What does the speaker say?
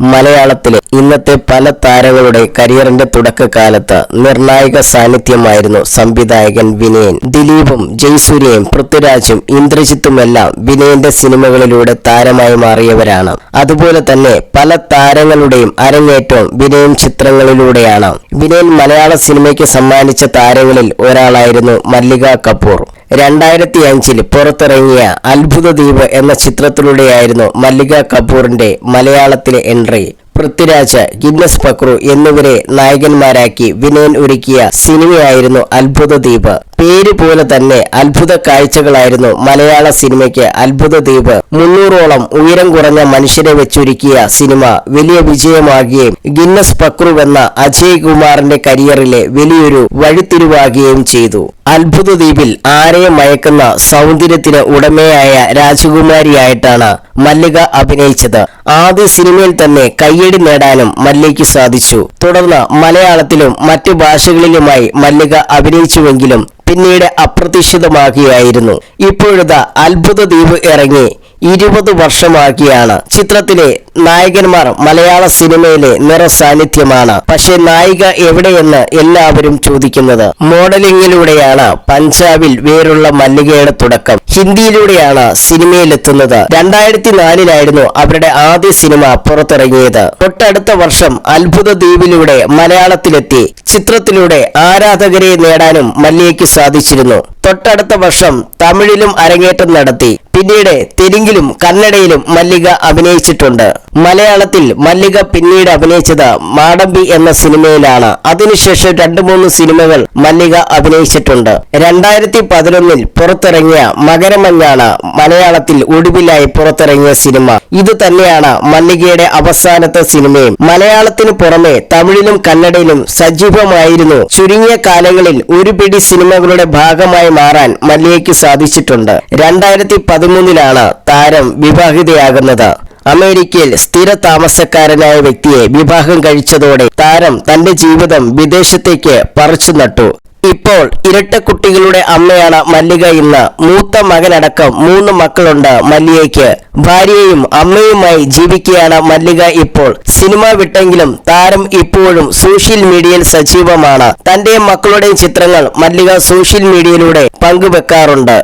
മലയാളത്തിലെ ഇന്നത്തെ പല താരങ്ങളുടെ കരിയറിന്റെ തുടക്കകാലത്ത് നിർണായക സാന്നിധ്യമായിരുന്നു സംവിധായകൻ വിനയൻ. ദിലീപും ജയ്സൂര്യയും പൃഥ്വിരാജും ഇന്ദ്രജിത്തുമെല്ലാം വിനയന്റെ സിനിമകളിലൂടെ താരമായി മാറിയവരാണ്. അതുപോലെ തന്നെ പല താരങ്ങളുടെയും അരങ്ങേറ്റവും വിനയൻ ചിത്രങ്ങളിലൂടെയാണ്. വിനയൻ മലയാള സിനിമയ്ക്ക് സമ്മാനിച്ച താരങ്ങളിൽ ഒരാളായിരുന്നു മല്ലിക കപൂർ. രണ്ടായിരത്തി അഞ്ചിൽ പുറത്തിറങ്ങിയ അത്ഭുത ദ്വീപ് എന്ന ചിത്രത്തിലൂടെയായിരുന്നു മല്ലിക കപൂറിന്റെ മലയാളത്തിലെ എൻട്രി. പൃഥ്വിരാജ് ഗിന്നസ് പക്രു എന്നിവരെ നായകന്മാരാക്കി വിനയൻ ഒരുക്കിയ സിനിമയായിരുന്നു അത്ഭുത ദ്വീപ് പേര് പോലെ തന്നെ അത്ഭുത കാഴ്ചകളായിരുന്നു മലയാള സിനിമയ്ക്ക് അത്ഭുത ദ്വീപ് മുന്നൂറോളം ഉയരം കുറഞ്ഞ മനുഷ്യരെ വെച്ചൊരുക്കിയ സിനിമ വലിയ വിജയമാകുകയും ഗിന്നസ് പക്രു എന്ന അജയ് കുമാറിന്റെ കരിയറിലെ വലിയൊരു വഴിത്തിരിവാകുകയും ചെയ്തു. അത്ഭുത ദ്വീപിൽ ആരെയും മയക്കുന്ന സൗന്ദര്യത്തിന് ഉടമയായ രാജകുമാരിയായിട്ടാണ് മല്ലിക അഭിനയിച്ചത്. ആദ്യ സിനിമയിൽ തന്നെ കയ്യടി നേടാനും മല്ലിക്ക് സാധിച്ചു. തുടർന്ന് മലയാളത്തിലും മറ്റു ഭാഷകളിലുമായി മല്ലിക അഭിനയിച്ചുവെങ്കിലും പിന്നീട് അപ്രതീക്ഷിതമാകുകയായിരുന്നു. ഇപ്പോഴത്തെ അത്ഭുത ദ്വീപ് ഇറങ്ങി. ഇരുപത് വർഷമാക്കിയാണ് ചിത്രത്തിലെ നായകന്മാർ മലയാള സിനിമയിലെ നിറ സാന്നിധ്യമാണ്. പക്ഷെ നായിക എവിടെയെന്ന് എല്ലാവരും ചോദിക്കുന്നത്. മോഡലിംഗിലൂടെയാണ് പഞ്ചാബിൽ വേറുള്ള മല്ലികയുടെ തുടക്കം. ഹിന്ദിയിലൂടെയാണ് സിനിമയിലെത്തുന്നത്. രണ്ടായിരത്തി നാലിലായിരുന്നു അവരുടെ ആദ്യ സിനിമ പുറത്തിറങ്ങിയത്. തൊട്ടടുത്ത വർഷം അത്ഭുത ദ്വീപിലൂടെ മലയാളത്തിലെത്തി. ചിത്രത്തിലൂടെ ആരാധകരെ നേടാനും മല്ലികയ്ക്ക് സാധിച്ചിരുന്നു. തൊട്ടടുത്ത വർഷം തമിഴിലും അരങ്ങേറ്റം നടത്തി. പിന്നീട് തെലുങ്കിലും കന്നഡയിലും മല്ലിക അഭിനയിച്ചിട്ടുണ്ട്. മലയാളത്തിൽ മല്ലിക പിന്നീട് അഭിനയിച്ചത് മാടമ്പി എന്ന സിനിമയിലാണ്. അതിനുശേഷം രണ്ടു മൂന്ന് സിനിമകൾ മല്ലിക അഭിനയിച്ചിട്ടുണ്ട്. രണ്ടായിരത്തി പതിനൊന്നിൽ പുറത്തിറങ്ങിയ മകരമഞ്ഞാണ് മലയാളത്തിൽ ഒടുവിലായി പുറത്തിറങ്ങിയ സിനിമ. ഇത് തന്നെയാണ് മല്ലികയുടെ അവസാനത്തെ സിനിമയും. മലയാളത്തിന് പുറമെ തമിഴിലും കന്നഡയിലും സജീവമായിരുന്നു. ചുരുങ്ങിയ കാലങ്ങളിൽ ഒരു പിടി സിനിമകളുടെ ഭാഗമായി മാറാൻ മല്ലികയ്ക്ക് സാധിച്ചിട്ടുണ്ട്. രണ്ടായിരത്തി പതിമൂന്നിലാണ് താരം വിവാഹിതയാകുന്നത്. അമേരിക്കയിൽ സ്ഥിര താമസക്കാരനായ വ്യക്തിയെ വിവാഹം കഴിച്ചതോടെ താരം തന്റെ ജീവിതം വിദേശത്തേക്ക് പറിച്ചു നട്ടു. ഇപ്പോൾ ഇരട്ട കുട്ടികളുടെ അമ്മയാണ് മല്ലിക ഇന്ന് മൂത്ത മകനടക്കം മൂന്ന് മക്കളുണ്ട് മല്ലികയ്ക്ക് ഭാര്യയും അമ്മയുമായി ജീവിക്കുകയാണ് മല്ലിക ഇപ്പോൾ. സിനിമ വിട്ടെങ്കിലും താരം ഇപ്പോഴും സോഷ്യൽ മീഡിയയിൽ സജീവമാണ്. തന്റെ മക്കളുടെ ചിത്രങ്ങൾ മല്ലിക സോഷ്യൽ മീഡിയയിലൂടെ പങ്കുവെക്കാറുണ്ട്.